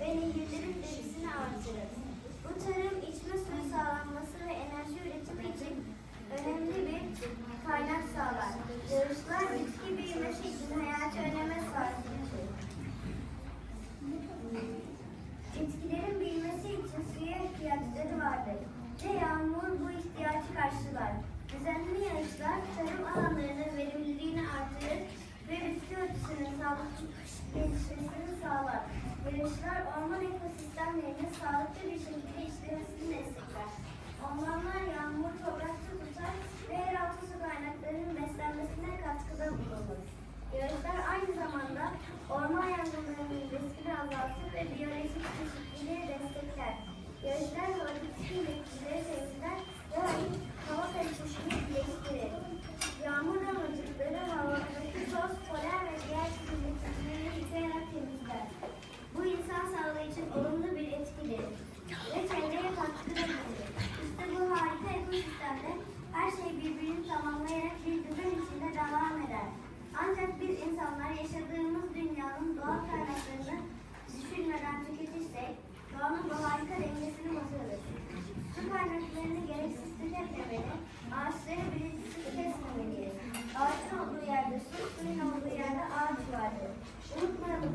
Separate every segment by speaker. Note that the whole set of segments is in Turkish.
Speaker 1: ve nehirlerin derisini artırır. Bu tarım içme suyu sağlanması ve enerji üretimi için önemli bir kaynak sağlar. Yağışlar bitki büyümesi için hayati öneme sahiptir. Bitkilerin büyümesi için suya ihtiyaçları vardır ve yağmur bu ihtiyacı karşılar. Düzenli yağışlar tarım alanlarının verimliliğini artırır ve bitki örtüsünün sağlıklı gelişmesini sağlar. Barışlar orman ekosistemlerine sağlıklı bir şekilde işlemesini destekler. Ormanlar yağmur, toprakta tutar ve yeraltı su kaynaklarının beslenmesine katkıda bulunur. Yarış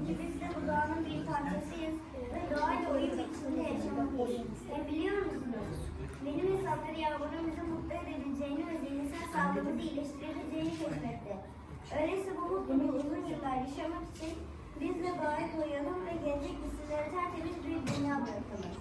Speaker 1: ki biz de bu doğanın bir parçasıyız ve doğayla uyum içinde yaşamalıyız. Ve biliyor musunuz? Benim hesapları yağmurumuzu mutlu edebileceğini ve zihinsel sağlığımızı iyileştirebileceğini keşfetti. Öyleyse bu mutluluğu uzun yıllar yaşamak için biz de doğaya koyalım ve gelecek nesillere tertemiz bir dünya bırakalım.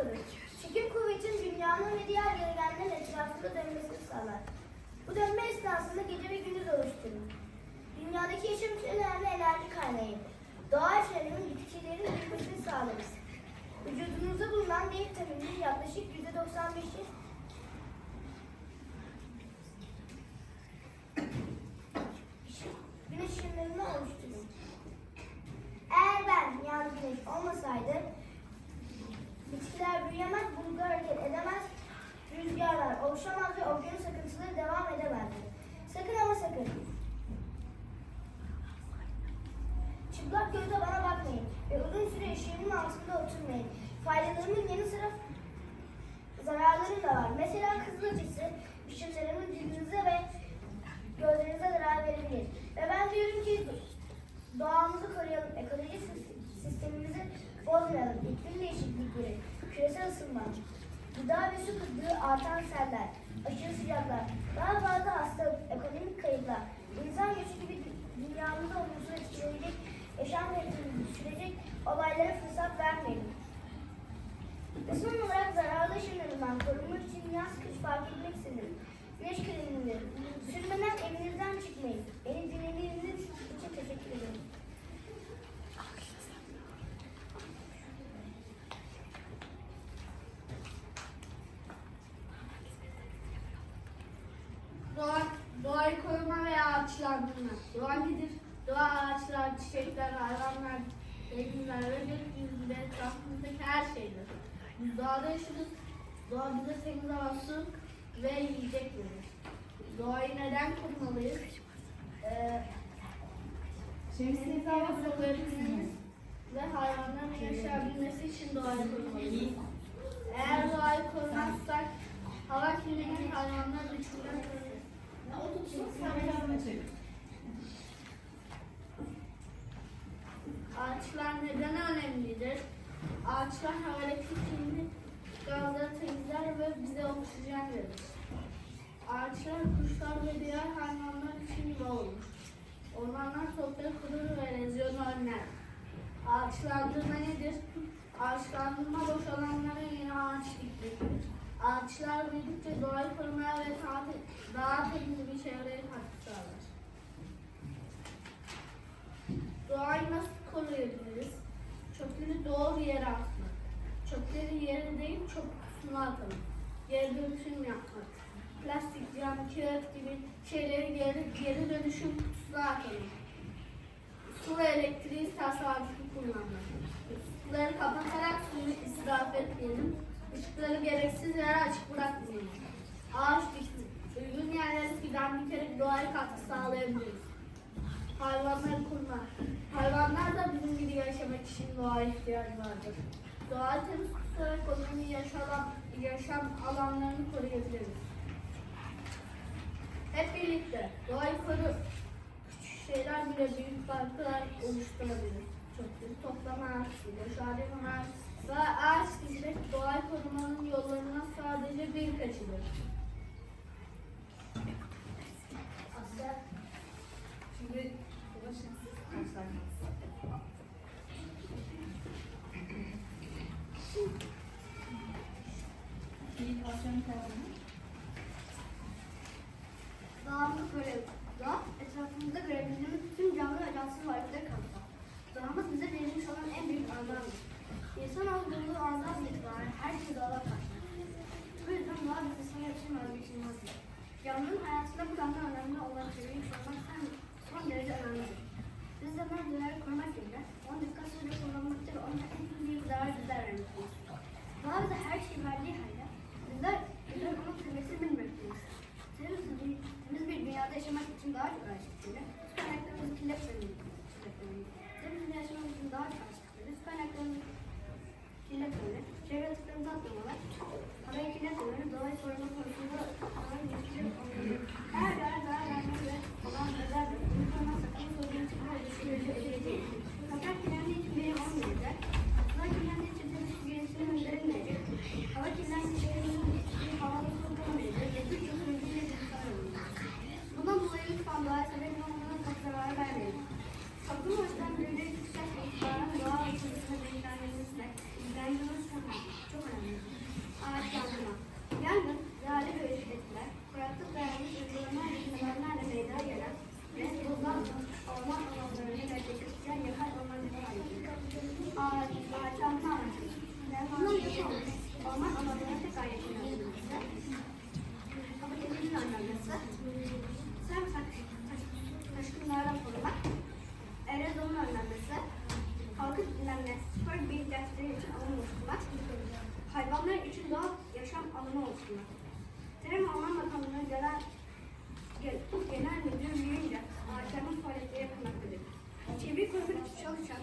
Speaker 1: olur. Çekim kuvvetin dünyanın ve diğer gezegenlerin etrafında dönmesini sağlar. Bu dönme esnasında gece ve gündüz oluşturur. Dünyadaki yaşam için önemli enerji kaynağıdır. Doğa yaşamının bitkilerin büyümesini sağlarız. Vücudumuzda bulunan D vitamini yaklaşık %95'i
Speaker 2: zararlarım da var. Mesela kızıl ötesi ışınlarımın cildinize ve gözlerinize zarar verebilir. Ve ben diyorum ki doğamızı koruyalım, ekoloji sis- sistemimizi bozmayalım. İklim değişiklikleri, küresel ısınma, gıda ve su kıtlığı, artan seller, aşırı sıcaklar, daha fazla hastalık, ekonomik kayıplar, insan göçü gibi dünyamızı olumsuz etkileyecek, yaşam kalitemizi düşürecek olaylara fırsat vermeyelim. Son olarak zararlı ışınlarından korunmak için yaz kış fark etmeksizin güneş kremini sürmeden evinizden çıkmayın. Beni dinlediğiniz için teşekkür ederim.
Speaker 3: Doğa, doğayı koruma veya ağaçlandırma. Doğa nedir? Doğa ağaçlar, çiçekler, hayvanlar, denizler ve gökyüzünde etrafımızdaki her şeydir. Doğada yaşarız. Doğa bize temiz su ve yiyecek verir. Doğayı neden korumalıyız? Ee, su verilmemiz ve hayvanların yaşayabilmesi için doğayı korumalıyız. Eğer doğayı korumazsak hava kirlenir, hayvanlar uçurlar. Ağaçlar neden önemlidir? Ağaçlar havadaki kirli gazları temizler ve bize oksijen verir. Ağaçlar kuşlar ve diğer hayvanlar için yuva olur. Ormanlar toprağı kurur ve erozyonu önler. Ağaçlandırma nedir? Ağaçlandırma boş alanlara yeni ağaç dikmektir. Ağaçlar büyüdükçe doğayı korumaya ve daha temiz bir çevreye katkı sağlar. Doğayı nasıl koruyabiliriz? Çöpleri doğru yere atmak. Çöpleri yere değil çöp kutusuna atalım. Geri dönüşüm yapmak. Plastik, cam, kağıt gibi şeyleri geri, geri dönüşüm kutusuna atalım. Su ve elektriği tasarruflu kullanmak. Işıkları kapatarak suyu israf etmeyelim. Işıkları gereksiz yere açık bırakmayalım. Ağaç diktik. Uygun yerlere fidan dikerek doğaya katkı sağlayabiliriz. Hayvanları korumak. Hayvanlar da bizim gibi yaşamak için doğaya ihtiyacı vardır. Doğayı temiz tutarak onların yaşam, yaşam alanlarını koruyabiliriz. Hep birlikte doğayı koru. Küçük şeyler bile büyük farklar oluşturabilir. Çöpleri toplamak, boşaltmak ve ağaç dikmek doğayı korumanın yollarından sadece birkaçıdır. Aslında
Speaker 2: dünyada yaşamak için daha çok araştırmalı. Su kaynaklarımızı kirletmemeliyiz. Bir yaşamak için daha çok araştırmalı. Su kaynaklarımızı kirletmemeli. Çevre atıklarımızı atmamalı. Havayı kirletmemeli. Doğayı koruma konusunda doğayı geliştirip olmalı. Her yere zarar vermek ve olan özel bir insanlar sakın sorun için her düşünülecek edileceğiz. Toprak kirlendiği için benim olmayacak. Sular kirlendiği için de su geliştirme önlenmeyecek. Hava kirlendiği için benim bir havada solunamayacak. Ve birçok ülkeyle bir zarar olacak. Bundan dolayı lütfen doğaya sebep olmadan çok zarar vermeyin. Toplum açıdan birileri yüksek miktarda doğa açısına bilgilendirilmesine, bilgilendirilmesi çok önemli. Ağaçlandırma. Yangın, ziyade ve etkiler, kuraklık dayanmış uygulama nedenlerle meydana gelen ve bozan orman alanlarını gerçekleştiren yakar ormancılığa aittir. Ağaç, ağaçlandırma amaçlı. Bunun yapılmış orman alanlarına tekrar yaşanılması, önlenmesi, sen taşkınlardan korumak, erozyonun önlenmesi, halkın dinlenmesi, spor ihtiyaçları için alan oluşturmak, hayvanlar için doğal yaşam alanı oluşturmak. Tarım Orman Bakanlığı genel, Ge- Genel Müdürlüğü'nce ağaçların faaliyetleri yapılmaktadır. Çevre korumak için çalışan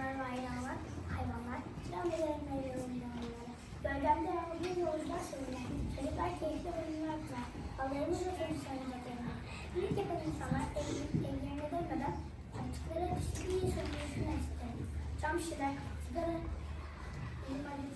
Speaker 4: insanlar ve hayvanlar, hayvanlar, meyvelerin canlıları. Gölgemde aldığım yolcular sorunlar. Çocuklar keyifli oyunlar kurar. Ve sonuçlarına bakıyorlar. İlk yapan insanlar ev- evlerine dönmeden açıkları dışarı iyi sürmesini isterim. Cam şişeler, sigara, hizmetleri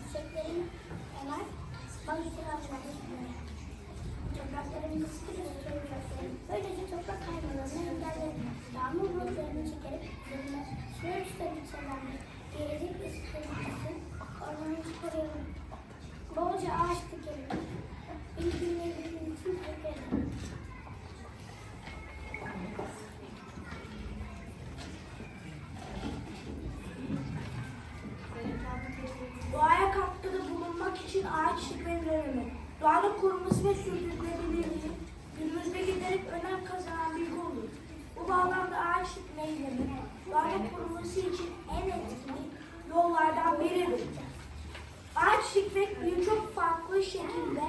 Speaker 4: çiçekleri, çiçeklerini emer, bal istirahatları sunar. Topraklarımızı sıkı tutuyoruz. Böylece toprak kaymalarını engellerim. Yağmur bulutlarını çekerek üzerine sular üstlerini çevirmek. Gelecek ısıtılmasın, ormanımızı koruyalım. Bolca ağaç dikelim.
Speaker 5: Doğanın korunması ve sürdürülebilirliği günümüzde giderek önem kazanan bir konudur. Bu bağlamda ağaç dikme eylemi doğanın korunması için en etkili yollardan biridir. Ağaç dikmek birçok farklı şekilde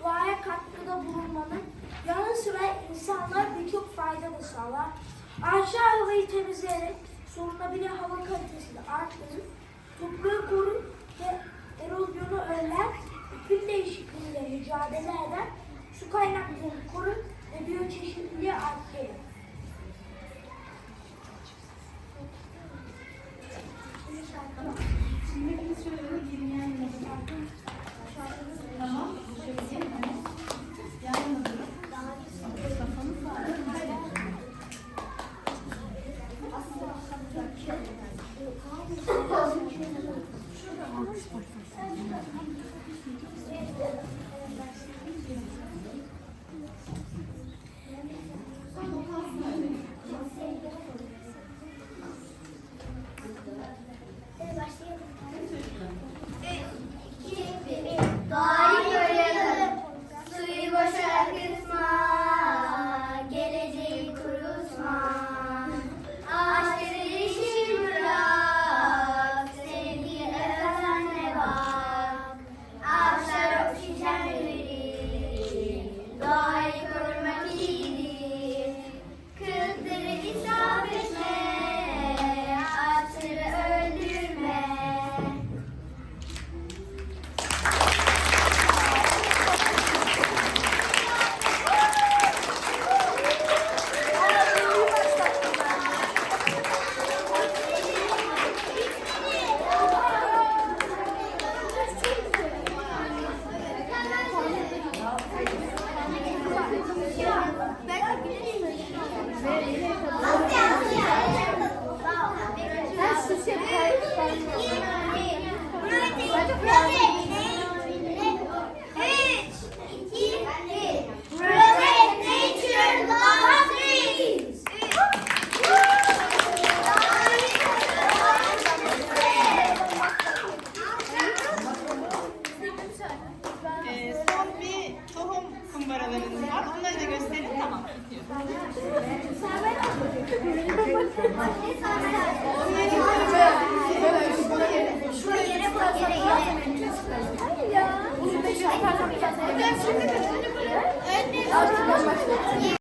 Speaker 5: doğaya katkıda bulunmanın yanı sıra insanlar birçok fayda da sağlar. Ağaçlar havayı temizleyerek solunabilir hava kalitesini arttırır, toprağı korur ve erozyonu önler, iklim değişikliğiyle mücadele eder, su kaynaklarını korur ve biyoçeşitliliği arttırır.
Speaker 6: Thank you.